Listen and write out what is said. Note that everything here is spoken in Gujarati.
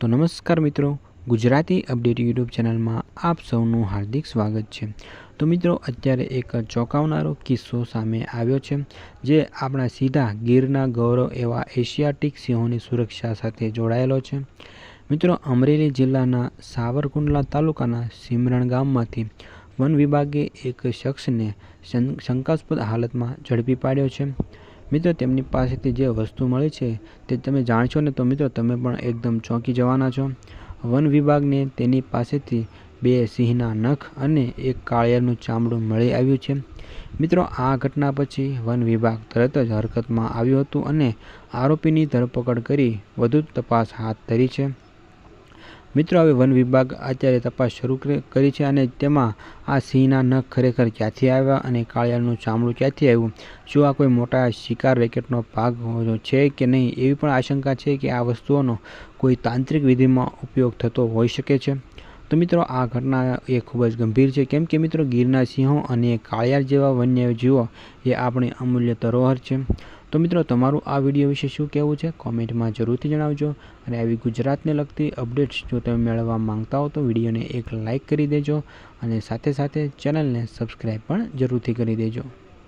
તો નમસ્કાર મિત્રો, ગુજરાતી અપડેટ યુટ્યુબ ચેનલમાં આપ સૌનું હાર્દિક સ્વાગત છે. તો મિત્રો, અત્યારે એક ચોંકાવનારો કિસ્સો સામે આવ્યો છે, જે આપણા સીધા ગીરના ગૌરવ એવા એશિયાટિક સિંહોની સુરક્ષા સાથે જોડાયેલો છે. મિત્રો, અમરેલી જિલ્લાના સાવરકુંડલા તાલુકાના સિમરણ ગામમાંથી વન વિભાગે એક શખ્સને શંકાસ્પદ હાલતમાં ઝડપી પાડ્યો છે. મિત્રો, તેમની પાસેથી જે વસ્તુ મળી છે તે તમે જાણશો ને તો મિત્રો, તમે પણ એકદમ ચોંકી જવાના છો. વન વિભાગને તેની પાસેથી બે સિંહના નખ અને એક કાળિયાનું ચામડું મળી આવ્યું છે. મિત્રો, આ ઘટના પછી વન વિભાગ તરત જ હરકતમાં આવ્યું હતું અને આરોપીની ધરપકડ કરી વધુ તપાસ હાથ ધરી છે. મિત્રો, હવે વન વિભાગ અત્યારે તપાસ શરૂ કરી છે અને તેમાં આ સિંહના નખ ખરેખર ક્યાંથી આવ્યા અને કાળિયાનું ચામડું ક્યાંથી આવ્યું? શું આ કોઈ મોટા શિકાર રેકેટનો ભાગ છે કે નહીં? એવી પણ આશંકા છે કે આ વસ્તુઓનો કોઈ તાંત્રિક વિધિમાં ઉપયોગ થતો હોઈ શકે છે. તો મિત્રો, આ ઘટના એ ખૂબ જ ગંભીર છે. કેમ કે મિત્રો ગીરના સિંહો અને કાળિયાર જેવા વન્ય જીવો એ આપણી અમૂલ્ય ધરોહર છે. તો મિત્રો, તમારું આ વીડિયો વિશે શું કહેવું છે? કોમેન્ટમાં જરૂરથી જણાવજો અને આવી ગુજરાતને લગતી અપડેટ્સ જો તમે મેળવવા માંગતા હો, તો વિડીયોને એક લાઇક કરી દેજો અને સાથે સાથે ચેનલને સબસ્ક્રાઈબ પણ જરૂરથી કરી દેજો.